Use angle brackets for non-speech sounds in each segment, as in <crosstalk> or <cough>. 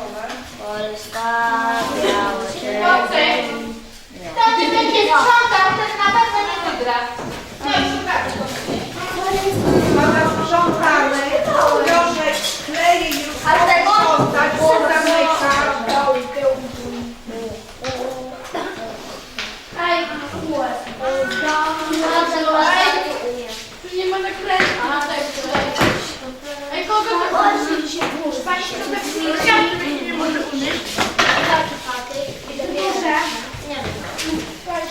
Polska, Chłopcy, kto nie będzie sprzątał, ten na pewno nie wygra. No i szukamy. Pana sprzątamy, proszę kleje już Ale tego- sprzątać, bo zamyka. Ej, tu nie ma naklejki na tego. Ej, kogo to chodzi? Pani się tutaj przyjdzie, nie może umyć.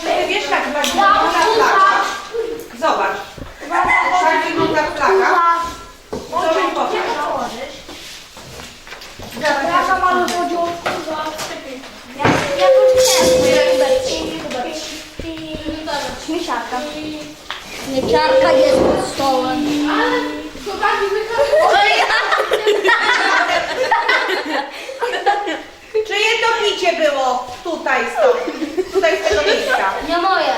Ty wiesz jak wygląda flaga? Zobacz. Jak wygląda flaga? Zobacz, pokaż. Zapraszam ale podziątku Ja, ja tu Śmieciarka. Śmieciarka jest pod stołem. Ale chłopaki wychodzą. Czyje to picie było tutaj stąd? Tutaj z tego miejsca. Nie moje.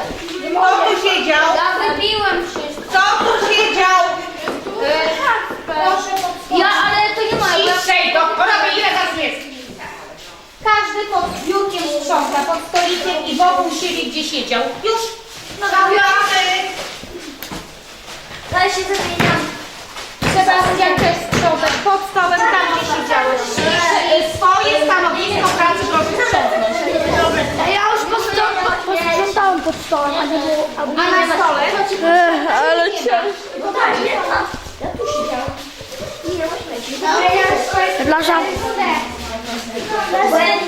Kto tu siedział? Ja wypiłem wszystko. Kto tu siedział? Ja, ale to nie moje. Ja, Ciszej, doktora, ile nas jest? Każdy pod biurkiem sprząta, pod stolikiem i wokół siebie, gdzie siedział. Już Zawiamy. ja się zamieniam. Sebastian też sprzątać pod stołem, tam gdzie siedziałeś. E, Swoje stanowisko pracy proszę sprzątnąć. Ja już posprzątałam pod stołem, a nie było... A na stole? Ale ciężko. No tak. Ja tu siedziałam. Nie ja nic tak jak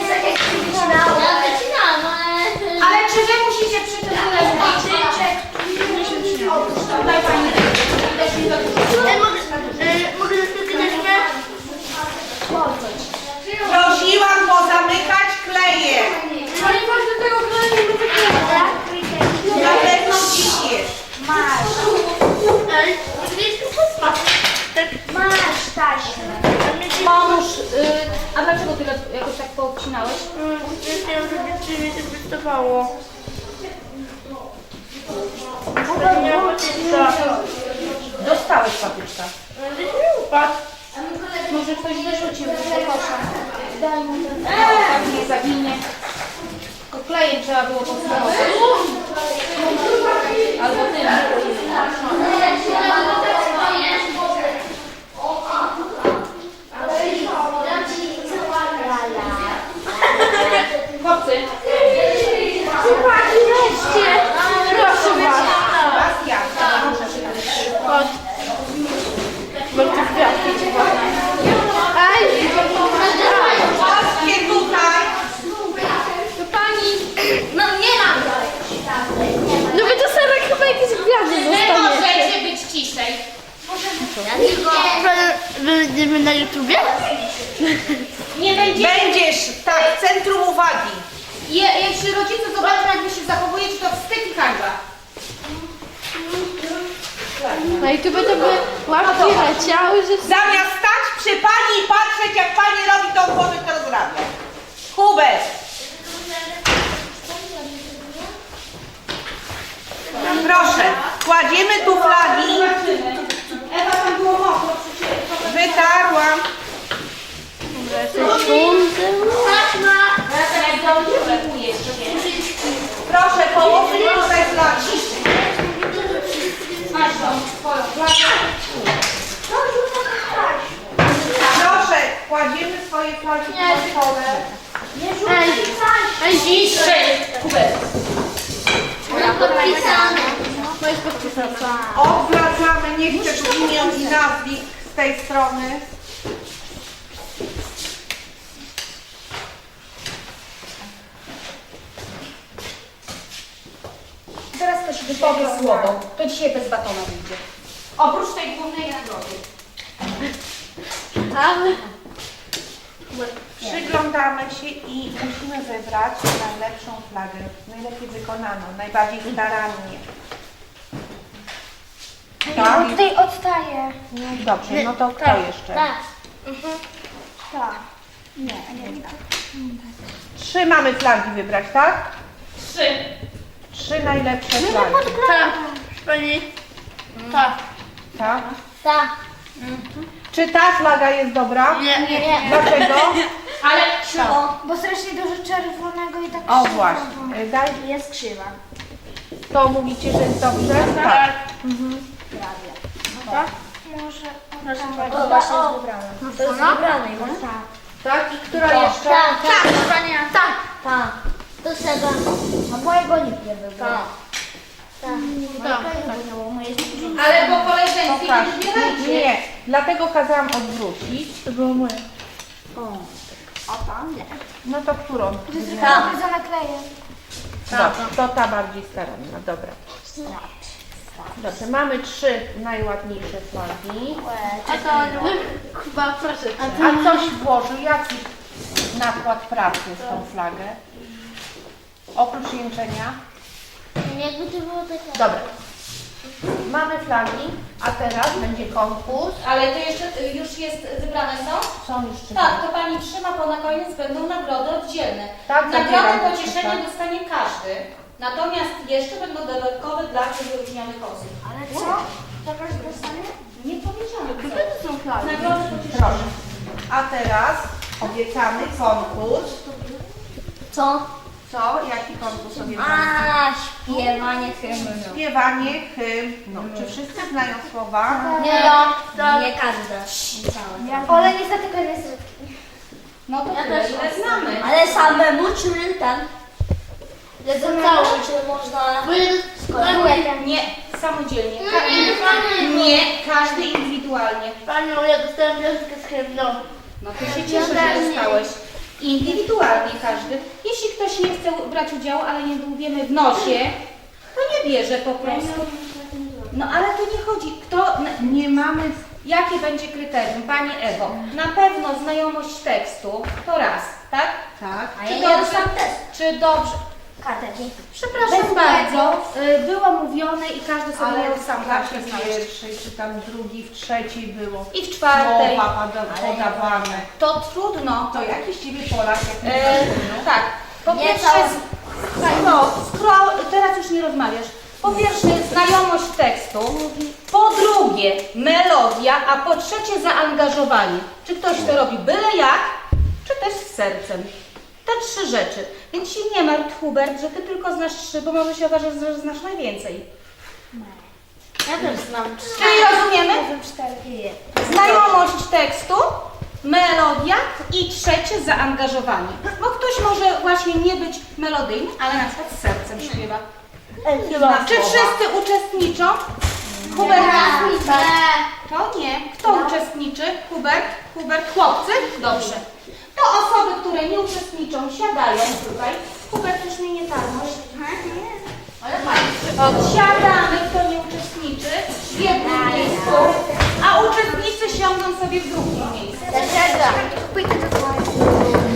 Dostałeś patyczka. Może ktoś wyrzucił do kosza. Tak nie zaginie. Tylko klejem trzeba było posmarować. Albo tym. Proszę was. Sebastian, proszę. Ej, Patrzcie tutaj. to pani. No nie nam No wy to Sara chyba jakieś gwiazdy Wy możecie być ciszej. Tylko... Będziemy na YouTubie? Nie będzie. Będziesz, tak, w centrum uwagi. Je, jeśli rodzice zobaczą, jak wy się zachowujecie, to wstyd i hańba. Na YouTube to by łapki leciały, że... Zamiast stać przy pani i patrzeć, jak pani robi, to może to rozrabia. Hubert. Proszę, kładziemy tu flagi. Ewa, tam było mokro. Wytarłam. Jak dobrze jeszcze. Proszę położyć tutaj flagi. Masz tą swoją flagę. Proszę, kładziemy swoje flagi na stole. Ej, ej, Ciszej. Hubert. Podpisane. to jest podpisane. Odwracamy, nie chcę imion i nazwisk z tej strony. Wypowie słowo. To dzisiaj bez batona wyjdzie. Oprócz tej głównej nagrody. Ale... Przyglądamy się i musimy wybrać najlepszą flagę, najlepiej wykonaną, najbardziej starannie. Tak? Tutaj odstaje. No dobrze, no to kto jeszcze? Tak. Tak. Trzy mamy flagi wybrać, tak? Trzy. Trzy najlepsze flagi. Tak, pani. Tak. Tak? Tak. Czy ta flaga jest dobra? Nie, Nie, nie. Dlaczego? <laughs> Ale Krzywo. Bo strasznie dużo czerwonego i tak O krzywo. właśnie, y, daj, Jest krzywa. to mówicie, że jest dobrze? Tak. Może O, właśnie jest wybrane. To jest wybrane. no. Tak, i która jeszcze? Tak, tak, tak, tak, tak. To Seba. A mojego nikt nie wybrał. Tak. Tak. Mojego moje Ale po koleżeństwie Pokaż. nie wybierajcie. Nie, dlatego kazałam odwrócić. To było moje. O, tam nie. No to którą? Tak. bardzo nakleję. Dobrze, to ta bardziej staranna, dobra. Dobrze, mamy trzy najładniejsze flagi. A to chyba proszę. A coś włożył, jaki nakład pracy w tą flagę? Oprócz jęczenia? Jakby to było takie... Dobra. Mamy flagi, a teraz będzie konkurs. Ale to jeszcze y, już jest wybrane są? Są już trzy. Tak, to pani trzyma, bo na koniec będą nagrody oddzielne. Tak, Nagrodę zabieram. pocieszenia Tak. dostanie każdy. Natomiast jeszcze będą dodatkowe dla wyróżnionych osób. Ale co? Jakaś dostanie? Nie powiedziano. Gdzie to są flagi? Nagrody pocieszenia. Proszę. A teraz obiecany konkurs. Co? Co? Jaki konkurs obiecany? A, śpiewanie hymnu. Śpiewanie hymnu. Czy wszyscy znają słowa? Nie, no, nie każde. Całe. Ale niestety koniec No to Ja też ile znamy. Ale samemu czy ten? To cały, czy można... Skoro Nie, samodzielnie. Ka- nie, każdy indywidualnie. Panią, ja dostałem wiązkę z hymną. No to się cieszę, że dostałeś. Indywidualnie każdy. Jeśli ktoś nie chce brać udziału, ale nie dłubiemy w nosie, to nie bierze po prostu. No ale tu nie chodzi. Kto, Nie mamy jakie będzie kryterium? Pani Ewo, na pewno znajomość tekstu to raz, tak? tak. A Czy dobrze? Czy dobrze? Karteczki. Przepraszam bardzo, y, było mówione i każdy sobie Ale miał w sam kartę znaleźć. pierwszej, czy tam drugiej, w trzeciej było. I w czwartej. Słowa pada- podawane. To trudno. To jakiś ciebie Polak, jak nie E, tak. Po Nie pierwsze, całe. scroll, scroll, teraz już nie rozmawiasz. Po pierwsze, znajomość tekstu. Po drugie, melodia, a po trzecie, zaangażowanie. Czy ktoś to robi byle jak, czy też z sercem. Te trzy rzeczy. Więc się nie martw, Hubert, że ty tylko znasz trzy, bo może się okaże, że znasz najwięcej. Ja też znam Czyli rozumiemy? Znajomość tekstu, melodia i trzecie zaangażowanie. Bo ktoś może właśnie nie być melodyjny, ale na przykład z sercem śpiewa. Czy wszyscy uczestniczą? Hubert? To nie. Kto uczestniczy? Hubert? Hubert? Chłopcy? Dobrze. To osoby, które nie siadają tutaj. Kuba też mnie nie tarmosz. Ale pani, siadamy, kto nie uczestniczy w jednym miejscu, a uczestnicy siądą sobie w drugim miejscu. Dlaczego? Pójdę